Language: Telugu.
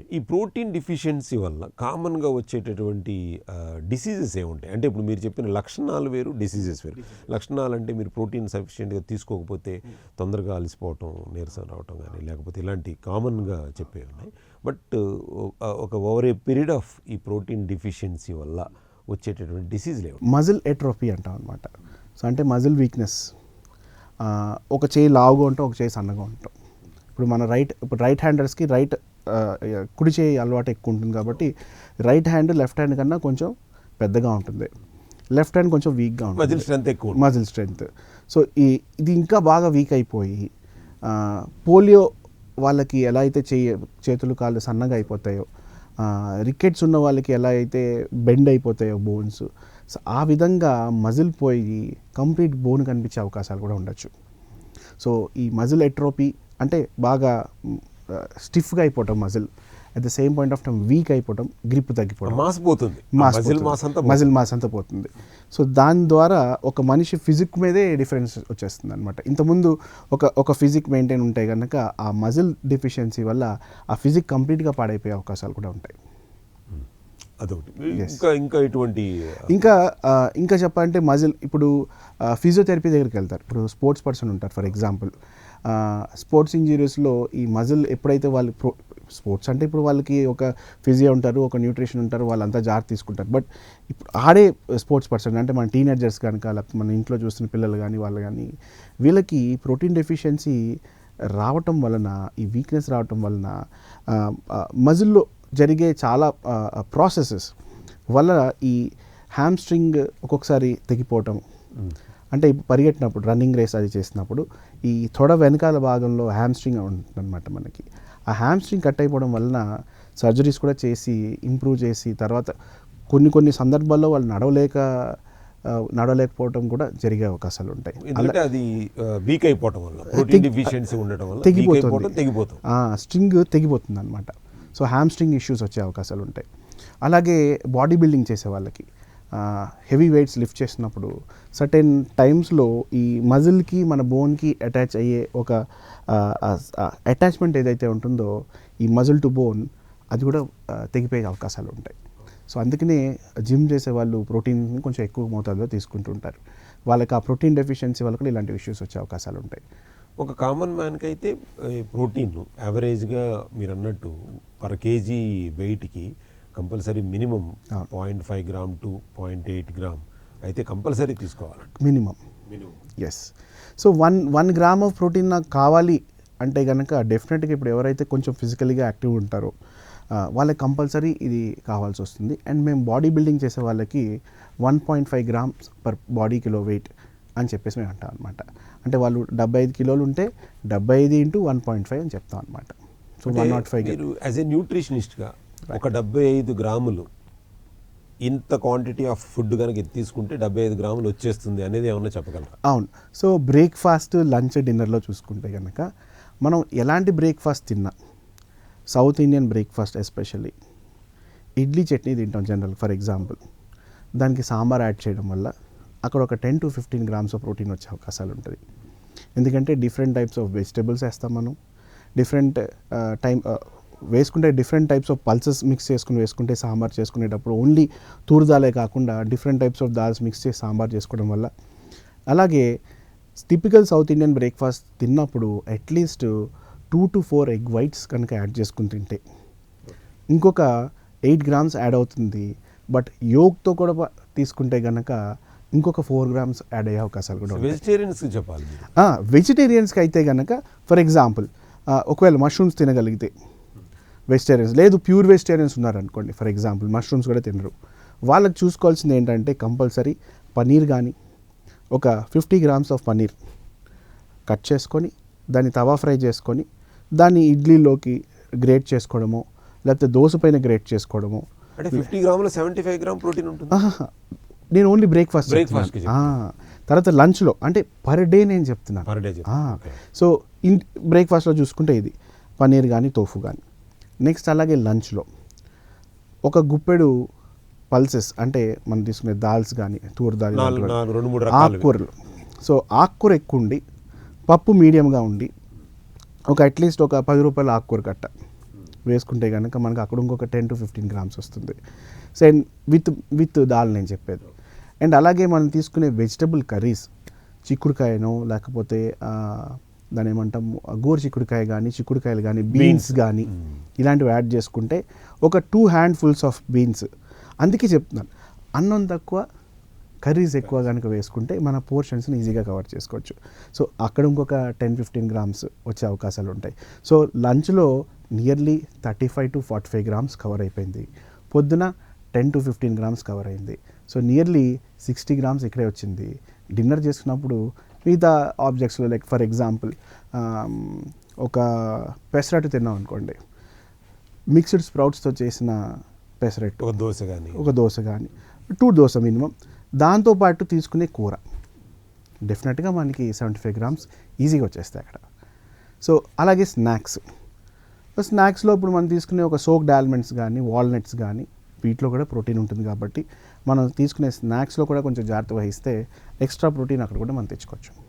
ఈ ప్రోటీన్ డిఫిషియన్సీ వల్ల కామన్గా వచ్చేటటువంటి డిసీజెస్ ఏముంటాయి? అంటే ఇప్పుడు మీరు చెప్పిన లక్షణాలు వేరు డిసీజెస్ వేరు. లక్షణాలు అంటే మీరు ప్రోటీన్ సఫిషియెంట్గా తీసుకోకపోతే తొందరగా అలసిపోవటం నీరసం రావటం కానీ లేకపోతే ఇలాంటి కామన్గా చెప్పేవి ఉన్నాయి. బట్ ఒక ఓవర్ ఏ పీరియడ్ ఆఫ్ ఈ ప్రోటీన్ డిఫిషియన్సీ వల్ల వచ్చేటటువంటి డిసీజ్లు ఏమి మజిల్ ఎట్రోఫీ అంటాం అనమాట సో అంటే మజిల్ వీక్నెస్. ఒక చేయి లావుగా ఉంటాం ఒక చేయి సన్నగా ఉంటాం. ఇప్పుడు మన రైట్ ఇప్పుడు రైట్ హ్యాండర్స్కి రైట్ కుడి చేయి అలవాటు ఎక్కువ ఉంటుంది కాబట్టి రైట్ హ్యాండ్ లెఫ్ట్ హ్యాండ్ కన్నా కొంచెం పెద్దగా ఉంటుంది. లెఫ్ట్ హ్యాండ్ కొంచెం వీక్గా ఉంటుంది. మజిల్ స్ట్రెంత్ ఎక్కువ. మజిల్ స్ట్రెంగ్త్ సో ఈ ఇది ఇంకా బాగా వీక్ అయిపోయి పోలియో వాళ్ళకి ఎలా అయితే చేయ చేతులు కాళ్ళు సన్నగా అయిపోతాయో రికెట్స్ ఉన్న వాళ్ళకి ఎలా అయితే బెండ్ అయిపోతాయో బోన్స్ సో ఆ విధంగా మజిల్ పోయి కంప్లీట్ బోన్ కనిపించే అవకాశాలు కూడా ఉండొచ్చు. సో ఈ మజిల్ ఎట్రోపీ అంటే బాగా స్టిఫ్గా అయిపోవటం muscle at the same point of time weak అయిపోవటం గ్రిప్ తగ్గిపోవడం మాస్ పోతుంది. మాస్ మజిల్ మాస్ అంతా పోతుంది. మజిల్ మాస్ అంతా పోతుంది. సో దాని ద్వారా ఒక మనిషి ఫిజిక్ మీదే డిఫరెన్స్ వచ్చేస్తుంది అనమాట ఇంతకుముందు ఒక ఒక ఫిజిక్ మెయింటైన్ ఉంటే కనుక ఆ మజిల్ డెఫిషియన్సీ వల్ల ఆ ఫిజిక్ కంప్లీట్గా పాడైపోయే అవకాశాలు కూడా ఉంటాయి. అదొకటి. Yes. ఇంకా ఇంకా ఇటువంటి ఇంకా ఇంకా చెప్పాలంటే మజిల్ ఇప్పుడు ఫిజియోథెరపీ దగ్గరికి వెళ్తారు. ఇప్పుడు స్పోర్ట్స్ పర్సన్ ఉంటారు ఫర్ ఎగ్జాంపుల్ స్పోర్ట్స్ ఇంజరీస్లో ఈ మజిల్ ఎప్పుడైతే వాళ్ళు ప్రో స్పోర్ట్స్ అంటే ఇప్పుడు వాళ్ళకి ఒక ఫిజియో ఉంటారు ఒక న్యూట్రిషన్ ఉంటారు వాళ్ళంతా జాగ్రత్త తీసుకుంటారు. బట్ ఇప్పుడు ఆడే స్పోర్ట్స్ పర్సన్ అంటే మన టీనేజర్స్ కనుక లేకపోతే మన ఇంట్లో చూస్తున్న పిల్లలు కానీ వాళ్ళు కానీ వీళ్ళకి ప్రోటీన్ డెఫిషియన్సీ రావటం వలన ఈ వీక్నెస్ రావటం వలన మజిల్లో జరిగే చాలా ప్రాసెసెస్ వల్ల ఈ హ్యామ్స్ట్రింగ్ ఒక్కొక్కసారి తెగిపోవటం. అంటే ఇప్పుడు పరిగెట్టినప్పుడు రన్నింగ్ రేస్ అది చేసినప్పుడు ఈ తొడ వెనకాల భాగంలో హ్యామ్స్ట్రింగ్ ఉంటుందన్నమాట మనకి. ఆ హ్యామ్స్ట్రింగ్ కట్ అయిపోవడం వలన సర్జరీస్ కూడా చేసి ఇంప్రూవ్ చేసి తర్వాత కొన్ని కొన్ని సందర్భాల్లో వాళ్ళు నడవలేక నడవలేకపోవడం కూడా జరిగే అవకాశాలు ఉంటాయి. అది వీక్ అయిపోవటం వల్ల ప్రోటీన్ డిఫిషియన్సీ ఉండటం వల్ల weak అయిపోవటం తెగిపోతుంది. స్ట్రింగ్ తెగిపోతుంది అనమాట సో హ్యామ్ స్ట్రింగ్ ఇష్యూస్ వచ్చే అవకాశాలు ఉంటాయి. అలాగే బాడీ బిల్డింగ్ చేసే వాళ్ళకి. హెవీ వెయిట్స్ లిఫ్ట్ చేసినప్పుడు సర్టెన్ టైమ్స్లో ఈ మజిల్కి మన బోన్కి అటాచ్ అయ్యే ఒక అటాచ్మెంట్ ఏదైతే ఉంటుందో ఈ మజిల్ టు బోన్ అది కూడా తెగిపోయే అవకాశాలు ఉంటాయి. సో అందుకనే జిమ్ చేసే వాళ్ళు ప్రోటీన్ కొంచెం ఎక్కువ మోతాదులో తీసుకుంటుంటారు. వాళ్ళకి ఆ ప్రోటీన్ డెఫిషియన్సీ వాళ్ళకి కూడా ఇలాంటి ఇష్యూస్ వచ్చే అవకాశాలు ఉంటాయి. ఒక కామన్ మ్యాన్కి అయితే ప్రోటీన్ యావరేజ్గా మీరు అన్నట్టు per KG వెయిట్కి compulsory minimum. Point five gram to point eight gram అయితే compulsory తీసుకోవాలంట. Minimum. Minimum. Yes so one one gram of protein నాకు కావాలి అంటే కనుక డెఫినెట్గా ఇప్పుడు ఎవరైతే కొంచెం ఫిజికల్గా యాక్టివ్ ఉంటారో వాళ్ళకి కంపల్సరీ ఇది కావాల్సి వస్తుంది. అండ్ మేము బాడీ బిల్డింగ్ చేసే వాళ్ళకి one point five grams per body kilo weight అని చెప్పేసి మేము అంటాం అనమాట అంటే వాళ్ళు డెబ్బై ఐదు కిలోలు ఉంటే డెబ్బై ఐదు ఇంటూ వన్ పాయింట్ ఫైవ్ అని చెప్తాం అనమాట so one not five as a న్యూట్రిషనిస్ట్గా ఒక డెబ్బై ఐదు గ్రాములు. ఇంత క్వాంటిటీ ఆఫ్ ఫుడ్ కనుక తీసుకుంటే డెబ్బై ఐదు గ్రాములు వచ్చేస్తుంది అనేది ఏమన్నా చెప్పగలరా? అవును. సో బ్రేక్ఫాస్ట్ లంచ్ డిన్నర్లో చూసుకుంటే కనుక మనం ఎలాంటి బ్రేక్ఫాస్ట్ తిన్నా South Indian breakfast especially idli chutney తింటాం జనరల్ ఫర్ ఎగ్జాంపుల్ దానికి సాంబార్ యాడ్ చేయడం వల్ల అక్కడ ఒక ten to fifteen grams of protein వచ్చే అవకాశాలు ఉంటుంది ఎందుకంటే డిఫరెంట్ టైప్స్ ఆఫ్ వెజిటబుల్స్ వేస్తాం మనం. డిఫరెంట్ టైం uh, వేసుకుంటే different types of pulses mix చేసుకుని వేసుకుంటే సాంబార్ చేసుకునేటప్పుడు ఓన్లీ తూర్ దాలే కాకుండా different types of dals mix చేసి సాంబార్ చేసుకోవడం వల్ల. అలాగే టిపికల్ సౌత్ ఇండియన్ బ్రేక్ఫాస్ట్ తిన్నప్పుడు at least two to four egg whites కనుక యాడ్ చేసుకుని తింటే. ఇంకొక ఎయిట్ గ్రామ్స్ యాడ్ అవుతుంది బట్ యోగ్తో కూడా తీసుకుంటే కనుక ఇంకొక ఫోర్ గ్రామ్స్ యాడ్ అయ్యే అవకాశాలు కూడా వెజిటేరియన్స్కి చెప్పాలి వెజిటేరియన్స్కి అయితే కనుక ఫర్ ఎగ్జాంపుల్ ఒకవేళ మష్రూమ్స్ తినగలిగితే వెజిటేరియన్స్ లేదు ప్యూర్ వెజిటేరియన్స్ ఉన్నారనుకోండి ఫర్ ఎగ్జాంపుల్ మష్రూమ్స్ కూడా తినరు వాళ్ళకి చూసుకోవాల్సింది ఏంటంటే కంపల్సరీ పనీర్ కానీ ఒక fifty grams of paneer cut చేసుకొని దాన్ని తవా ఫ్రై చేసుకొని దాన్ని ఇడ్లీలోకి గ్రేట్ చేసుకోవడము లేకపోతే దోశ పైన గ్రేట్ చేసుకోవడము అంటే ఫిఫ్టీ గ్రాములు సెవెంటీ ఫైవ్ గ్రామ్ ప్రోటీన్ ఉంటుంది. నేను ఓన్లీ బ్రేక్ఫాస్ట్కి తర్వాత లంచ్లో అంటే పర్ డే నేను చెప్తున్నాను. ఆ. Okay. సో ఇన్ బ్రేక్ఫాస్ట్లో చూసుకుంటే ఇది పనీర్ కానీ తోఫు కానీ నెక్స్ట్ అలాగే లంచ్లో. ఒక గుప్పెడు పల్సెస్ అంటే మనం తీసుకునే దాల్స్ కానీ తూర్ దాల్ ఆకుకూరలు. సో ఆకుకూర ఎక్కువ ఉండి పప్పు మీడియంగా ఉండి ఒక అట్లీస్ట్ ఒక పది రూపాయల ఆకుకూర కట్ట వేసుకుంటే కనుక మనకు అక్కడ ఇంకొక టెన్ టు ఫిఫ్టీన్ గ్రామ్స్ వస్తుంది. సెండ్ విత్ విత్ దాల్ నేను చెప్పేది. అండ్ అలాగే మనం తీసుకునే వెజిటబుల్ కర్రీస్ చిక్కుడుకాయనో లేకపోతే దాని ఏమంటాం గోరు చిక్కుడుకాయ కానీ చిక్కుడుకాయలు కానీ బీన్స్ కానీ ఇలాంటివి యాడ్ చేసుకుంటే ఒక two handfuls of beans. అందుకే చెప్తున్నాను. అన్నం తక్కువ కర్రీస్ ఎక్కువ కనుక వేసుకుంటే మన పోర్షన్స్ని ఈజీగా కవర్ చేసుకోవచ్చు. సో అక్కడ ఇంకొక టెన్ ఫిఫ్టీన్ గ్రామ్స్ వచ్చే అవకాశాలు ఉంటాయి. సో లంచ్లో nearly thirty five to forty five grams cover అయిపోయింది. పొద్దున ten to fifteen grams cover అయింది. సో నియర్లీ సిక్స్టీ గ్రామ్స్ ఇక్కడే వచ్చింది. డిన్నర్ చేసుకున్నప్పుడు మిగతా ఆబ్జెక్ట్స్లో లైక్ ఫర్ ఎగ్జాంపుల్ ఒక పెసరట్టు తిన్నాం అనుకోండి మిక్స్డ్ స్ప్రౌట్స్తో చేసిన పెసరట్టు ఒక దోశ కానీ ఒక దోశ కానీ టూ దోశ మినిమం దాంతోపాటు తీసుకునే కూర. డెఫినెట్గా మనకి సెవెంటీ ఫైవ్ గ్రామ్స్ ఈజీగా వచ్చేస్తాయి అక్కడ. సో అలాగే స్నాక్స్ స్నాక్స్లో ఇప్పుడు మనం తీసుకునే ఒక సోక్డ్ ఆల్మండ్స్ కానీ వాల్నట్స్ కానీ వీటిలో కూడా ప్రోటీన్ ఉంటుంది కాబట్టి మనం తీసుకునే స్నాక్స్లో కూడా కొంచెం జాగ్రత్త వహిస్తే ఎక్స్ట్రా ప్రోటీన్ అక్కడ కూడా మనం తెచ్చుకోవచ్చు.